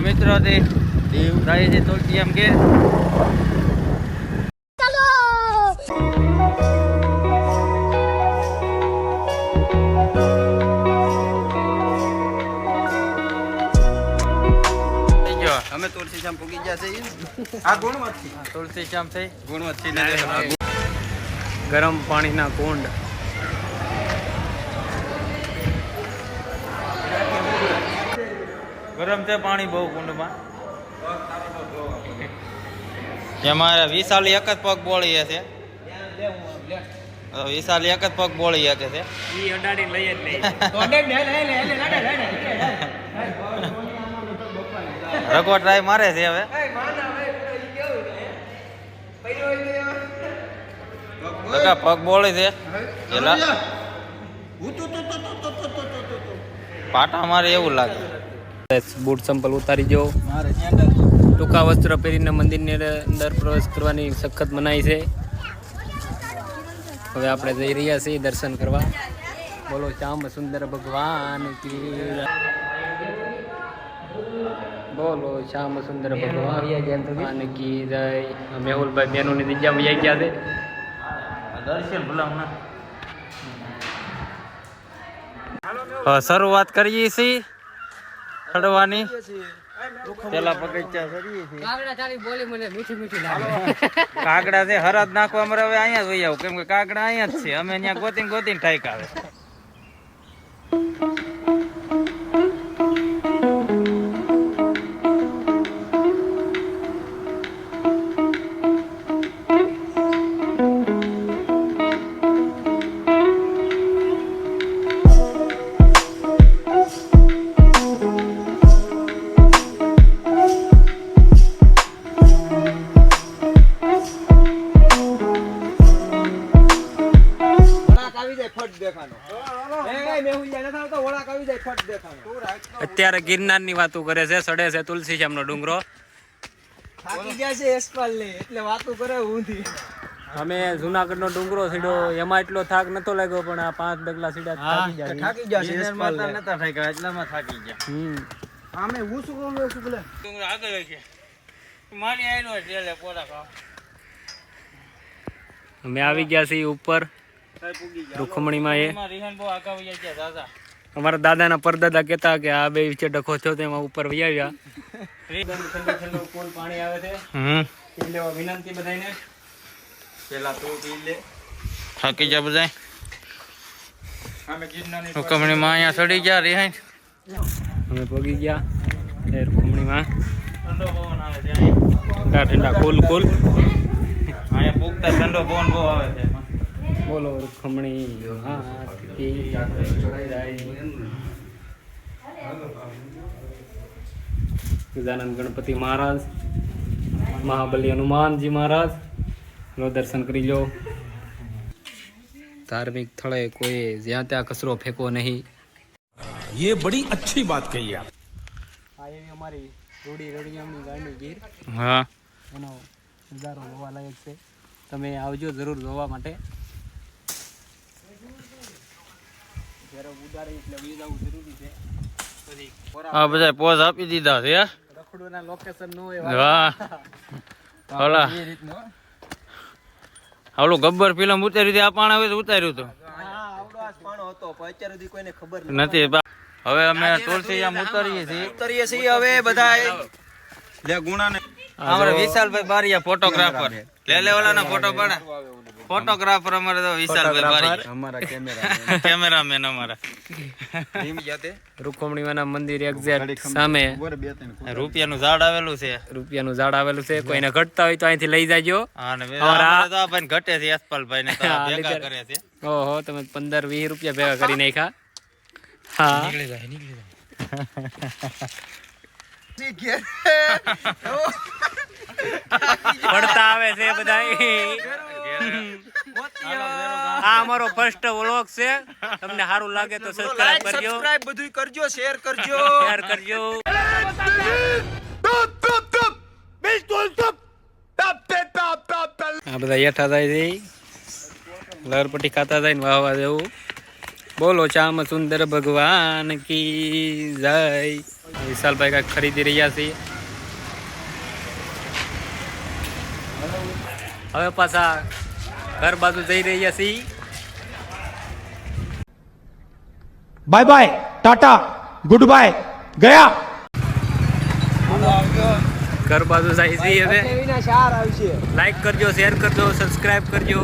મિત્રોથી દેવ થાય છે તુલસી એમ કે. અમે તુલસી શ્યામ પૂગી ગયા આ ગુણવંતથી તુલસી શ્યામ થઈ ગુણવંતથી ગરમ પાણીના કુંડ. ગરમ છે પાણી બહુ કુંડમાં એમાં વિશાલ એક જ પગ બોળી છે વિશાલ એક જ પગ બોળી શકે છે ઈ અડાડીને લઈ જ નહીં રગો ટ્રાય મારે છે હવે લગા પગ બોળી છે પેલા પાટા મારે એવું લાગે બૂટ ચંપલ ઉતારી જો. ટૂંકા વસ્ત્ર પહેરીને મંદિરની અંદર પ્રવેશ કરવાની સખત મનાઈ છે. હવે આપણે જઈ રહ્યા છીએ દર્શન કરવા. બોલો, શ્યામ સુંદર ભગવાન બોલો, શ્યામ સુંદર ભગવાન કી જય. મેહુલભાઈ બેનોની દિજ્જામાં જઈ ગયા છે. શરૂઆત કરીએ છીએ. ચડવાની પેલા બગીચા છીએ. કાગડા ચાલી બોલી મને મીઠી મીઠી લાગે. કાગડા છે હરદ નાખવા અમારે હવે અહીંયા જ વહી આવું. કેમ કે કાગડા અહીંયા જ છે. અમે અહીંયા ગોતીને ગોતીને ઠાઈક આવે. દેખાનો ગિરનારની વાતો કરે છે સડે છે તુલસી શ્યામનો ડુંગરો. અમે જુનાગઢ છે ને એટલે વાતો કરે ઊંધી. અમે જુનાગઢનો ડુંગરો સીડો એમાં એટલો થાક નતો લાગ્યો પણ આ પાંચ ડગલા સીડા થાકી ગયા. થાકી ગયા છે એસપાલ નતા થાક્યા એટલામાં થાકી ગયા. હમ. આમે હું શું કહું છું બોલે? ડુંગરો આગળ છે. મારી આઈનો છે પોરા ખાવ. અમે આવી ગયા છીએ ઉપર. રૂખમણીમાં એ. અમારા દાદાના પરદાદા કહેતા કે આ બે વિચે ડખો થયો તેમાં ઉપર વહી આવ્યા. પાણી આવે છે. હમ. વિનંતી બધાને પેલા તું પી લે. થાકી જા બધા અમે અહીંયા સડી ગયા રિહાન અમે પગી ગયા. એ છે ઠંડા ઠંડા કુલ કુલ અહીંયા પૂગતા ઠંડો પવન બહુ આવે છે બોલો રૂખમણી હાથી ગજાનંદ ગણપતિ મહારાજ મહાબલી હનુમાનજી મહારાજ લો દર્શન કરી લો ધાર્મિક સ્થળે કોઈ જ્યાં ત્યાં કચરો ફેંકવો નહીં ये बड़ी अच्छी बात कही आप આ એવી અમારી રૂડી રડિયામની ગાયની ગીર હા એનો નજારો જોવા લાયક છે તમે આવજો જરૂર જોવા માટે જ્યારે ઉડાડી એટલે વી જવું જરૂરી છે. પછી આ બધા પોઝ આપી દીધા છે હે? લોકેશન ન હોય વાહ. ઓલા એ રીતનો આવલું ગબ્બર ફિલ્મ ઉતારી હતી આ પાણ હવે ઉતાર્યું હતું નથી હવે અમે તુલસી આમ ઉતારીએ છીએ. ઉતરીએ છીએ હવે બધા લે ગુણાને. અમારે વિશાલભાઈ બારિયા ફોટોગ્રાફર લે લે ઓલાના ફોટો પાડે. ફોટોગ્રાફર અમારે તો વિશાલભાઈ બારિયા અમારા કેમેરા કેમેરામેન અમારા. ધીમ જાતે રૂકમણીવાના મંદિર એક્ઝેક્ટ સામે. રૂપિયાનું ઝાડ આવેલું છે. રૂપિયાનું ઝાડ આવેલું છે. કોઈને ઘટતા હોય તો અહીંથી લઈ જાજો. અમારા તો આ ભાઈને ઘટે છે યશપાલભાઈ ને ભેગા કરે છે. ઓહો તમે પંદર વીસ રૂપિયા ભેગા કરી નાખ્યા. હા. પડતા આવે છે બધા. આ અમારો ફર્સ્ટ વ્લોગ છે. તમને સારું લાગે તો સબસ્ક્રાઇબ કરજો. સબસ્ક્રાઇબ બધું કરજો શેર કરજો. શેર કરજો. આ બધા હેઠા થાય છે. લહરપટ્ટી ખાતા જાય ને વાહવા જેવું. બોલો શ્યામ સુંદર ભગવાન કી જય. વિશાલભાઈ કાંઈક ખરીદી રહ્યા છીએ. હવે પાછા ઘર બાજુ જઈ રહ્યા છીએ. Bye bye Tata goodbye ગયા. ઘર બાજુ જાય છે હવે. લાઈક કરજો શેર કરજો સબસ્ક્રાઇબ કરજો.